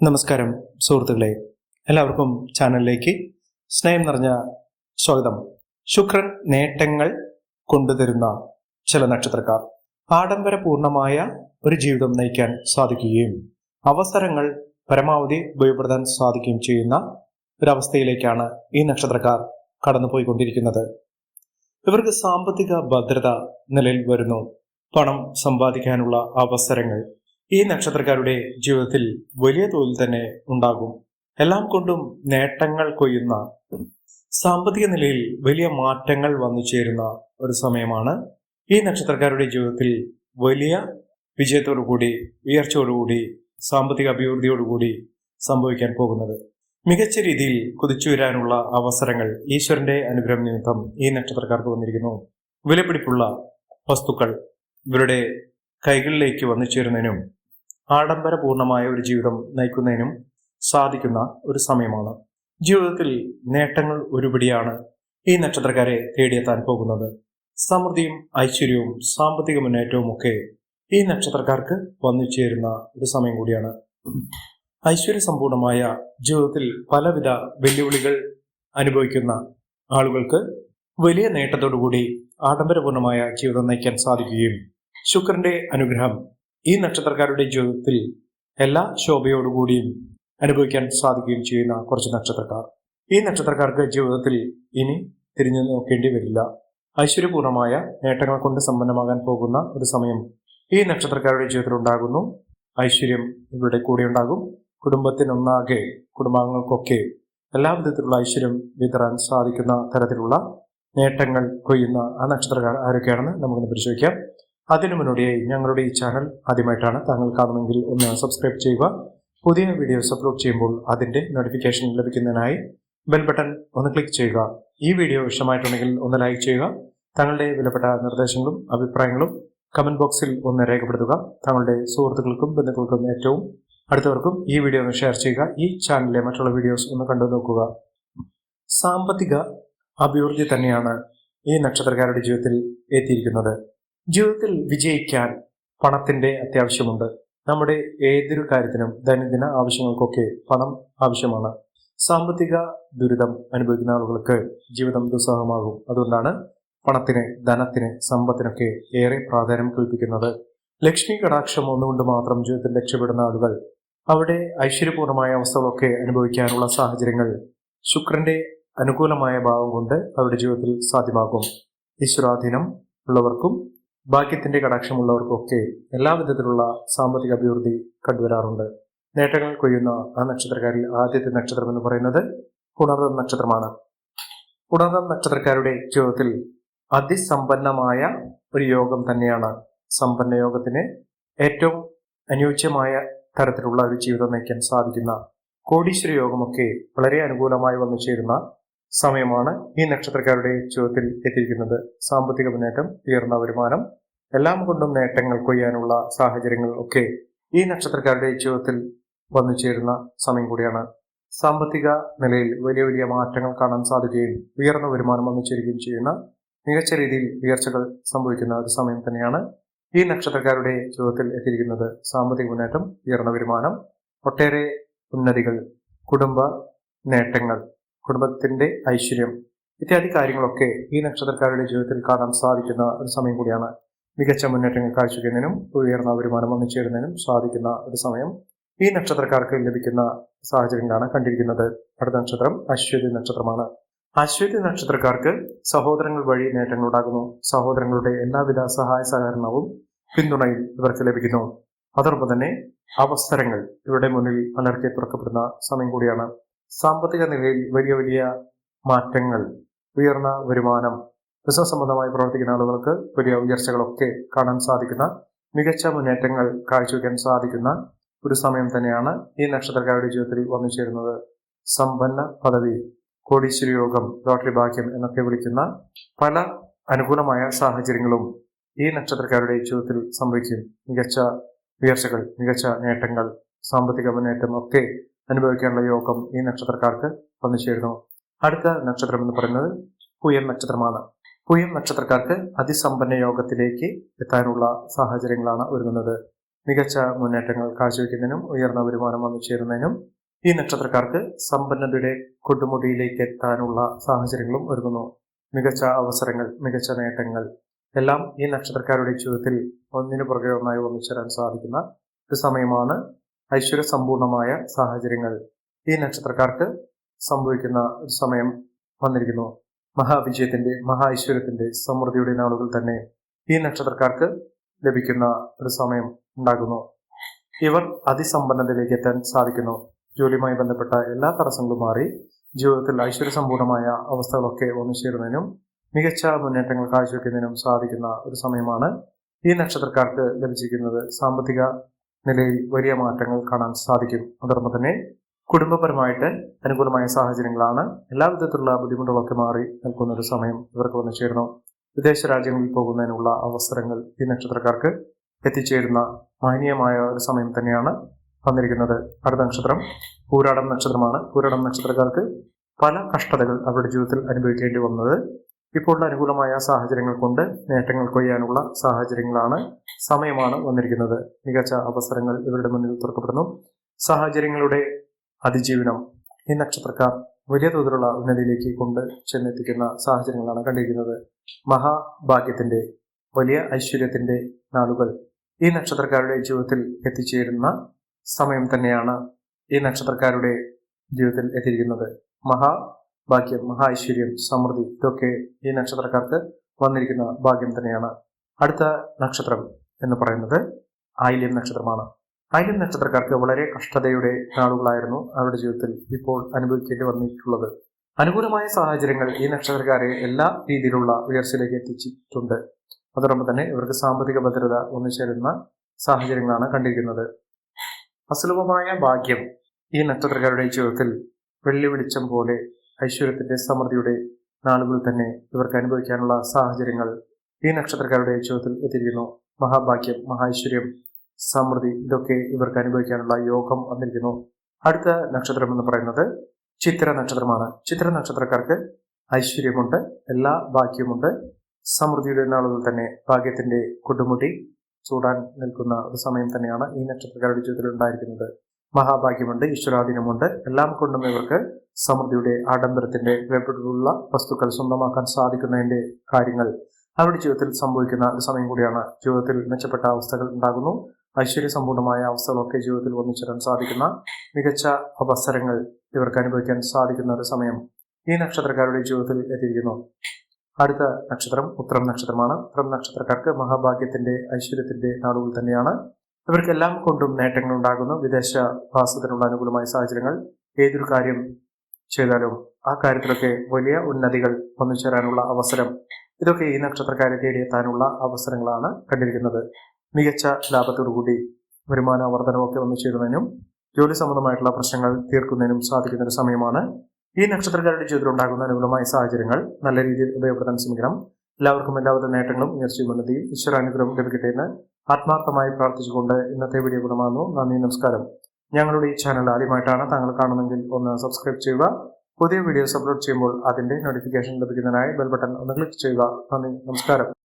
നമസ്കാരം സുഹൃത്തുക്കളെ. എല്ലാവർക്കും ചാനലിലേക്ക് സ്നേഹം നിറഞ്ഞ സ്വാഗതം. ശുക്രൻ നേട്ടങ്ങൾ കൊണ്ടുതരുന്ന ചില നക്ഷത്രക്കാർ. ആഡംബരപൂർണമായ ഒരു ജീവിതം നയിക്കാൻ സാധിക്കുകയും അവസരങ്ങൾ പരമാവധി ഉപയോഗപ്പെടുത്താൻ സാധിക്കുകയും ചെയ്യുന്ന ഒരവസ്ഥയിലേക്കാണ് ഈ നക്ഷത്രക്കാർ കടന്നുപോയിക്കൊണ്ടിരിക്കുന്നത്. ഇവർക്ക് സാമ്പത്തിക ഭദ്രത നിലയിൽ വരുന്നു. പണം സമ്പാദിക്കാനുള്ള അവസരങ്ങൾ ഈ നക്ഷത്രക്കാരുടെ ജീവിതത്തിൽ വലിയ തോതിൽ തന്നെ ഉണ്ടാകും. എല്ലാം കൊണ്ടും നേട്ടങ്ങൾ കൊയ്യുന്ന സാമ്പത്തിക നിലയിൽ വലിയ മാറ്റങ്ങൾ വന്നു ചേരുന്ന ഒരു സമയമാണ് ഈ നക്ഷത്രക്കാരുടെ ജീവിതത്തിൽ വലിയ വിജയത്തോടുകൂടി ഉയർച്ചയോടുകൂടി സാമ്പത്തിക അഭിവൃദ്ധിയോടുകൂടി സംഭവിക്കാൻ പോകുന്നത്. മികച്ച രീതിയിൽ കുതിച്ചുയരാനുള്ള അവസരങ്ങൾ ഈശ്വരന്റെ അനുഗ്രഹം നിമിത്തം ഈ നക്ഷത്രക്കാർക്ക് വന്നിരിക്കുന്നു. വിലപിടിപ്പുള്ള വസ്തുക്കൾ ഇവരുടെ കൈകളിലേക്ക് വന്നു ചേരുന്നതിനും ആഡംബരപൂർണമായ ഒരു ജീവിതം നയിക്കുന്നതിനും സാധിക്കുന്ന ഒരു സമയമാണ്. ജീവിതത്തിൽ നേട്ടങ്ങൾ ഒരുപിടിയാണ് ഈ നക്ഷത്രക്കാരെ തേടിയെത്താൻ പോകുന്നത്. സമൃദ്ധിയും ഐശ്വര്യവും സാമ്പത്തിക മുന്നേറ്റവും ഒക്കെ ഈ നക്ഷത്രക്കാർക്ക് വന്നു ചേരുന്ന ഒരു സമയം കൂടിയാണ്. ഐശ്വര്യ സമ്പൂർണമായ ജീവിതത്തിൽ പലവിധ വെല്ലുവിളികൾ അനുഭവിക്കുന്ന ആളുകൾക്ക് വലിയ നേട്ടത്തോടുകൂടി ആഡംബരപൂർണമായ ജീവിതം നയിക്കാൻ സാധിക്കുകയും ശുക്രന്റെ അനുഗ്രഹം ഈ നക്ഷത്രക്കാരുടെ ജീവിതത്തിൽ എല്ലാ ശോഭയോടുകൂടിയും അനുഭവിക്കാൻ സാധിക്കുകയും ചെയ്യുന്ന കുറച്ച് നക്ഷത്രക്കാർ. ഈ നക്ഷത്രക്കാർക്ക് ജീവിതത്തിൽ ഇനി തിരിഞ്ഞു നോക്കേണ്ടി വരില്ല. ഐശ്വര്യപൂർണമായ നേട്ടങ്ങൾ കൊണ്ട് സമ്പന്നമാകാൻ പോകുന്ന ഒരു സമയം ഈ നക്ഷത്രക്കാരുടെ ജീവിതത്തിൽ ഉണ്ടാകുന്നു. ഐശ്വര്യം ഇവരുടെ കൂടെ ഉണ്ടാകും. കുടുംബത്തിനൊന്നാകെ കുടുംബാംഗങ്ങൾക്കൊക്കെ എല്ലാ വിധത്തിലുള്ള ഐശ്വര്യം വിതരാൻ സാധിക്കുന്ന തരത്തിലുള്ള നേട്ടങ്ങൾ കൊയ്യുന്ന ആ നക്ഷത്രക്കാർ ആരൊക്കെയാണെന്ന് നമുക്കൊന്ന് പരിശോധിക്കാം. അതിനു മുന്നോടിയായി ഞങ്ങളുടെ ഈ ചാനൽ ആദ്യമായിട്ടാണ് താങ്കൾ കാണുമെങ്കിൽ ഒന്ന് സബ്സ്ക്രൈബ് ചെയ്യുക. പുതിയ വീഡിയോസ് അപ്ലോഡ് ചെയ്യുമ്പോൾ അതിന്റെ നോട്ടിഫിക്കേഷൻ ലഭിക്കുന്നതിനായി ബെൽ ബട്ടൺ ഒന്ന് ക്ലിക്ക് ചെയ്യുക. ഈ വീഡിയോ ഇഷ്ടമായിട്ടുണ്ടെങ്കിൽ ഒന്ന് ലൈക്ക് ചെയ്യുക. താങ്കളുടെ വിലപ്പെട്ട നിർദ്ദേശങ്ങളും അഭിപ്രായങ്ങളും കമന്റ് ബോക്സിൽ ഒന്ന് രേഖപ്പെടുത്തുക. താങ്കളുടെ സുഹൃത്തുക്കൾക്കും ബന്ധുക്കൾക്കും ഏറ്റവും അടുത്തവർക്കും ഈ വീഡിയോ ഒന്ന് ഷെയർ ചെയ്യുക. ഈ ചാനലിലെ മറ്റുള്ള വീഡിയോസ് ഒന്ന് കണ്ടു നോക്കുക. സാമ്പത്തിക അഭിവൃദ്ധി തന്നെയാണ് ഈ നക്ഷത്രക്കാരുടെ ജീവിതത്തിൽ എത്തിയിരിക്കുന്നത്. ജീവിതത്തിൽ വിജയിക്കാൻ പണത്തിന്റെ അത്യാവശ്യമുണ്ട്. നമ്മുടെ ഏതൊരു കാര്യത്തിനും ദൈനംദിന ആവശ്യങ്ങൾക്കൊക്കെ പണം ആവശ്യമാണ്. സാമ്പത്തിക ദുരിതം അനുഭവിക്കുന്ന ആളുകൾക്ക് ജീവിതം ദുസ്സഹമാകും. അതുകൊണ്ടാണ് പണത്തിന് ധനത്തിന് സമ്പത്തിനൊക്കെ ഏറെ പ്രാധാന്യം കൽപ്പിക്കുന്നത്. ലക്ഷ്മി കടാക്ഷം ഒന്നുകൊണ്ട് മാത്രം ജീവിതത്തിൽ രക്ഷപ്പെടുന്ന ആളുകൾ അവിടെ ഐശ്വര്യപൂർണമായ അവസ്ഥകളൊക്കെ അനുഭവിക്കാനുള്ള സാഹചര്യങ്ങൾ ശുക്രന്റെ അനുകൂലമായ ഭാവം കൊണ്ട് അവരുടെ ജീവിതത്തിൽ സാധ്യമാകും. ഈശ്വരാധീനം ഉള്ളവർക്കും ഭാഗ്യത്തിന്റെ കടാക്ഷമുള്ളവർക്കൊക്കെ എല്ലാ വിധത്തിലുള്ള സാമ്പത്തിക അഭിവൃദ്ധി കണ്ടുവരാറുണ്ട്. നേട്ടങ്ങൾ കൊയ്യുന്ന ആ നക്ഷത്രക്കാരിൽ ആദ്യത്തെ നക്ഷത്രം എന്ന് പറയുന്നത് പുണർദം നക്ഷത്രമാണ്. പുണർദം നക്ഷത്രക്കാരുടെ ജീവിതത്തിൽ അതിസമ്പന്നമായ ഒരു യോഗം തന്നെയാണ്. സമ്പന്ന യോഗത്തിന് ഏറ്റവും അനുയോജ്യമായ തരത്തിലുള്ള ഒരു ജീവിതം നയിക്കാൻ സാധിക്കുന്ന കോടീശ്വര യോഗമൊക്കെ വളരെ അനുകൂലമായി വന്നു ചേരുന്ന സമയമാണ് ഈ നക്ഷത്രക്കാരുടെ ജീവിതത്തിൽ എത്തിയിരിക്കുന്നത്. സാമ്പത്തിക മുന്നേറ്റം ഉയർന്ന വരുമാനം എല്ലാം കൊണ്ടും നേട്ടങ്ങൾ കൊയ്യാനുള്ള സാഹചര്യങ്ങൾ ഒക്കെ ഈ നക്ഷത്രക്കാരുടെ ജീവിതത്തിൽ വന്നു ചേരുന്ന സമയം കൂടിയാണ്. സാമ്പത്തിക നിലയിൽ വലിയ വലിയ മാറ്റങ്ങൾ കാണാൻ സാധിക്കുകയും ഉയർന്ന വരുമാനം വന്നു ചേരുകയും ചെയ്യുന്ന മികച്ച രീതിയിൽ ഉയർച്ചകൾ സംഭവിക്കുന്ന ഒരു സമയം തന്നെയാണ് ഈ നക്ഷത്രക്കാരുടെ ജീവിതത്തിൽ എത്തിയിരിക്കുന്നത്. സാമ്പത്തിക മുന്നേറ്റം ഉയർന്ന വരുമാനം ഒട്ടേറെ ഉന്നതികൾ കുടുംബ നേട്ടങ്ങൾ കുടുംബത്തിന്റെ ഐശ്വര്യം ഇത്യാദി കാര്യങ്ങളൊക്കെ ഈ നക്ഷത്രക്കാരുടെ ജീവിതത്തിൽ കാണാൻ സാധിക്കുന്ന ഒരു സമയം കൂടിയാണ്. മികച്ച മുന്നേറ്റങ്ങൾ കാഴ്ചവെക്കുന്നതിനും ഉയർന്ന വരുമാനം വന്നു ചേരുന്നതിനും സാധിക്കുന്ന ഒരു സമയം ഈ നക്ഷത്രക്കാർക്ക് ലഭിക്കുന്ന സാഹചര്യങ്ങളാണ് കണ്ടിരിക്കുന്നത്. അടുത്ത നക്ഷത്രം അശ്വതി നക്ഷത്രമാണ്. അശ്വതി നക്ഷത്രക്കാർക്ക് സഹോദരങ്ങൾ വഴി നേട്ടങ്ങൾ ഉണ്ടാകുന്നു. സഹോദരങ്ങളുടെ എല്ലാവിധ സഹായ സഹകരണവും പിന്തുണയും ഇവർക്ക് ലഭിക്കുന്നു. അതോടൊപ്പം തന്നെ അവസരങ്ങൾ ഇവരുടെ മുന്നിൽ പലർക്കെ തുറക്കപ്പെടുന്ന സമയം കൂടിയാണ്. സാമ്പത്തിക നിലയിൽ വലിയ വലിയ മാറ്റങ്ങൾ ഉയർന്ന വരുമാനം ബിസിനസ് സംബന്ധമായി പ്രവർത്തിക്കുന്ന ആളുകൾക്ക് വലിയ ഉയർച്ചകളൊക്കെ കാണാൻ സാധിക്കുന്ന മികച്ച മുന്നേറ്റങ്ങൾ കാഴ്ചവെക്കാൻ സാധിക്കുന്ന ഒരു സമയം തന്നെയാണ് ഈ നക്ഷത്രക്കാരുടെ ജീവിതത്തിൽ വന്നു ചേരുന്നത്. സമ്പന്ന പദവി കോടീശ്വര യോഗം ലോട്ടറി ഭാഗ്യം എന്നൊക്കെ വിളിക്കുന്ന പല അനുകൂലമായ സാഹചര്യങ്ങളും ഈ നക്ഷത്രക്കാരുടെ ജീവിതത്തിൽ സംഭവിക്കും. മികച്ച ഉയർച്ചകൾ മികച്ച നേട്ടങ്ങൾ സാമ്പത്തിക മുന്നേറ്റം ഒക്കെ അനുഭവിക്കാനുള്ള യോഗം ഈ നക്ഷത്രക്കാർക്ക് വന്നു ചേരുന്നു. അടുത്ത നക്ഷത്രം എന്ന് പറയുന്നത് പുയൽ നക്ഷത്രമാണ്. പുയൽ നക്ഷത്രക്കാർക്ക് അതിസമ്പന്ന യോഗത്തിലേക്ക് എത്താനുള്ള സാഹചര്യങ്ങളാണ് ഒരുങ്ങുന്നത്. മികച്ച മുന്നേറ്റങ്ങൾ കാഴ്ചവെക്കുന്നതിനും ഉയർന്ന വരുമാനം വന്നു ചേരുന്നതിനും ഈ നക്ഷത്രക്കാർക്ക് സമ്പന്നതയുടെ കൊടുമുടിയിലേക്ക് എത്താനുള്ള സാഹചര്യങ്ങളും ഒരുങ്ങുന്നു. മികച്ച അവസരങ്ങൾ മികച്ച നേട്ടങ്ങൾ എല്ലാം ഈ നക്ഷത്രക്കാരുടെ ജീവിതത്തിൽ ഒന്നിനു പുറകെ ഒന്നായി ഒന്നിച്ചേരാൻ സാധിക്കുന്ന ഒരു സമയമാണ് ഐശ്വര്യ സമ്പൂർണമായ സാഹചര്യങ്ങൾ. ഈ നക്ഷത്രക്കാർക്ക് സംഭവിക്കുന്ന ഒരു സമയം വന്നിരിക്കുന്നു. മഹാവിജയത്തിന്റെ മഹാ ഐശ്വര്യത്തിന്റെ സമൃദ്ധിയുടെ നാളുകൾ തന്നെ ഈ നക്ഷത്രക്കാർക്ക് ലഭിക്കുന്ന ഒരു സമയം ഉണ്ടാകുന്നു. ഇവർ അതിസമ്പന്നതയിലേക്ക് എത്താൻ സാധിക്കുന്നു. ജോലിയുമായി ബന്ധപ്പെട്ട എല്ലാ തടസ്സങ്ങളും മാറി ജീവിതത്തിൽ ഐശ്വര്യസമ്പൂർണമായ അവസ്ഥകളൊക്കെ ഒന്നു ചേരുന്നതിനും മികച്ച മുന്നേറ്റങ്ങൾ കാഴ്ചവെക്കുന്നതിനും സാധിക്കുന്ന ഒരു സമയമാണ് ഈ നക്ഷത്രക്കാർക്ക് ലഭിച്ചിരിക്കുന്നത്. സാമ്പത്തിക നിലയിൽ വലിയ മാറ്റങ്ങൾ കാണാൻ സാധിക്കും. അതോടൊപ്പം തന്നെ കുടുംബപരമായിട്ട് അനുകൂലമായ സാഹചര്യങ്ങളാണ്. എല്ലാ വിധത്തിലുള്ള ബുദ്ധിമുട്ടുകളൊക്കെ മാറി നിൽക്കുന്ന ഒരു സമയം ഇവർക്ക് വന്നു ചേരുന്നു. വിദേശ രാജ്യങ്ങളിൽ പോകുന്നതിനുള്ള അവസരങ്ങൾ ഈ നക്ഷത്രക്കാർക്ക് എത്തിച്ചേരുന്ന മാന്യമായ ഒരു സമയം തന്നെയാണ് വന്നിരിക്കുന്നത്. അടുത്ത നക്ഷത്രം പൂരാടം നക്ഷത്രമാണ്. പൂരാടം നക്ഷത്രക്കാർക്ക് പല കഷ്ടതകൾ അവരുടെ ജീവിതത്തിൽ അനുഭവിക്കേണ്ടി വന്നത്. ഇപ്പോൾ അനുകൂലമായ സാഹചര്യങ്ങൾ കൊണ്ട് നേട്ടങ്ങൾ കൊയ്യാനുള്ള സാഹചര്യങ്ങളാണ് സമയമാണ് വന്നിരിക്കുന്നത്. മികച്ച അവസരങ്ങൾ ഇവരുടെ മുന്നിൽ തുറക്കപ്പെടുന്നു. സാഹചര്യങ്ങളുടെ അതിജീവനം ഈ നക്ഷത്രക്കാർ വലിയ തോതിലുള്ള ഉന്നതിയിലേക്ക് കൊണ്ട് ചെന്നെത്തിക്കുന്ന സാഹചര്യങ്ങളാണ് കണ്ടിരിക്കുന്നത്. മഹാഭാഗ്യത്തിന്റെ വലിയ ഐശ്വര്യത്തിന്റെ നാളുകൾ ഈ നക്ഷത്രക്കാരുടെ ജീവിതത്തിൽ എത്തിച്ചേരുന്ന സമയം തന്നെയാണ് ഈ നക്ഷത്രക്കാരുടെ ജീവിതത്തിൽ എത്തിയിരിക്കുന്നത്. മഹാഭാഗ്യം മഹാ ഐശ്വര്യം സമൃദ്ധി ഇതൊക്കെ ഈ നക്ഷത്രക്കാർക്ക് വന്നിരിക്കുന്ന ഭാഗ്യം തന്നെയാണ്. അടുത്ത നക്ഷത്രം എന്ന് പറയുന്നത് ആയില്യം നക്ഷത്രമാണ്. ആയില്യം നക്ഷത്രക്കാർക്ക് വളരെ കഷ്ടതയുടെ നാളുകളായിരുന്നു അവരുടെ ജീവിതത്തിൽ ഇപ്പോൾ അനുഭവിക്കേണ്ടി വന്നിട്ടുള്ളത്. അനുകൂലമായ സാഹചര്യങ്ങൾ ഈ നക്ഷത്രക്കാരെ എല്ലാ രീതിയിലുള്ള ഉയർച്ചയിലേക്ക് എത്തിച്ചിട്ടുണ്ട്. അതോടൊപ്പം തന്നെ ഇവർക്ക് സാമ്പത്തിക ഭദ്രത ഒന്നിച്ചേരുന്ന സാഹചര്യങ്ങളാണ് കണ്ടിരിക്കുന്നത്. അസുലഭമായ ഭാഗ്യം ഈ നക്ഷത്രക്കാരുടെ ജീവിതത്തിൽ വെള്ളി വെളിച്ചം പോലെ ഐശ്വര്യത്തിന്റെ സമൃദ്ധിയുടെ നാളുകൾ തന്നെ ഇവർക്ക് അനുഭവിക്കാനുള്ള സാഹചര്യങ്ങൾ ഈ നക്ഷത്രക്കാരുടെ ജീവിതത്തിൽ എത്തിയിരിക്കുന്നു. മഹാഭാഗ്യം മഹാഐശ്വര്യം സമൃദ്ധി. ഇതൊക്കെ ഇവർക്ക് അനുഭവിക്കാനുള്ള യോഗം വന്നിരിക്കുന്നു. അടുത്ത നക്ഷത്രം എന്ന് പറയുന്നത് ചിത്ര നക്ഷത്രമാണ്. ചിത്ര നക്ഷത്രക്കാർക്ക് ഐശ്വര്യമുണ്ട് എല്ലാ ഭാഗ്യമുണ്ട്. സമൃദ്ധിയുടെ നാളുകൾ തന്നെ ഭാഗ്യത്തിന്റെ കൊടുമുടി ചൂടാൻ നിൽക്കുന്ന ഒരു സമയം തന്നെയാണ് ഈ നക്ഷത്രക്കാരുടെ ജീവിതത്തിൽ ഉണ്ടായിരിക്കുന്നത്. മഹാഭാഗ്യമുണ്ട് ഈശ്വരാധീനമുണ്ട്. എല്ലാം കൊണ്ടും ഇവർക്ക് സമൃദ്ധിയുടെ ആഡംബരത്തിന്റെ വിലപിടിപ്പുള്ള വസ്തുക്കൾ സ്വന്തമാക്കാൻ സാധിക്കുന്നതിന്റെ കാര്യങ്ങൾ അവരുടെ ജീവിതത്തിൽ സംഭവിക്കുന്ന ഒരു സമയം കൂടിയാണ്. ജീവിതത്തിൽ മെച്ചപ്പെട്ട അവസ്ഥകൾ ഉണ്ടാകുന്നു. ഐശ്വര്യസമ്പൂർണമായ അവസ്ഥകളൊക്കെ ജീവിതത്തിൽ ഒന്നിച്ചേരാൻ സാധിക്കുന്ന മികച്ച അവസരങ്ങൾ ഇവർക്ക് അനുഭവിക്കാൻ സാധിക്കുന്ന ഒരു സമയം ഈ നക്ഷത്രക്കാരുടെ ജീവിതത്തിൽ എത്തിയിരിക്കുന്നു. അടുത്ത നക്ഷത്രം ഉത്തരം നക്ഷത്രമാണ്. ഉത്തരം നക്ഷത്രക്കാർക്ക് മഹാഭാഗ്യത്തിന്റെ ഐശ്വര്യത്തിന്റെ നാളുകൾ തന്നെയാണ്. ഇവർക്കെല്ലാം കൊണ്ടും നേട്ടങ്ങൾ ഉണ്ടാകുന്നു. വിദേശ വാസത്തിനുള്ള അനുകൂലമായ സാഹചര്യങ്ങൾ ഏതൊരു കാര്യം ചെയ്താലും ആ കാര്യത്തിലൊക്കെ വലിയ ഉന്നതികൾ വന്നു ചേരാനുള്ള അവസരം ഇതൊക്കെ ഈ നക്ഷത്രക്കാരെ തേടിയെത്താനുള്ള അവസരങ്ങളാണ് കണ്ടിരിക്കുന്നത്. മികച്ച ലാഭത്തോടുകൂടി വരുമാന വർധനമൊക്കെ വന്നു ചേരുന്നതിനും ജോലി സംബന്ധമായിട്ടുള്ള പ്രശ്നങ്ങൾ തീർക്കുന്നതിനും സാധിക്കുന്ന ഒരു സമയമാണ്. ഈ നക്ഷത്രക്കാരുടെ ജീവിതത്തിൽ ഉണ്ടാകുന്ന അനുകൂലമായ സാഹചര്യങ്ങൾ നല്ല രീതിയിൽ ഉപയോഗപ്പെടുത്താൻ ശ്രമിക്കണം. എല്ലാവർക്കും എല്ലാവിധ നേട്ടങ്ങളും ഉയർച്ചയും ഉന്നതിയും ഈശ്വരാനുഗ്രഹം ലഭിക്കട്ടെ എന്ന് ആത്മാർത്ഥമായി പ്രാർത്ഥിച്ചുകൊണ്ട് ഇന്നത്തെ വീഡിയോ ഗുണമാകുന്നു നന്ദി നമസ്കാരം. ഞങ്ങളുടെ ഈ ചാനൽ ആദ്യമായിട്ടാണ് താങ്കൾ കാണുന്നെങ്കിൽ ഒന്ന് സബ്സ്ക്രൈബ് ചെയ്യുക. പുതിയ വീഡിയോസ് അപ്ലോഡ് ചെയ്യുമ്പോൾ അതിന്റെ നോട്ടിഫിക്കേഷൻ ലഭിക്കുന്നതിനായി ബെൽ ബട്ടൺ ഒന്ന് ക്ലിക്ക് ചെയ്യുക. നന്ദി നമസ്കാരം.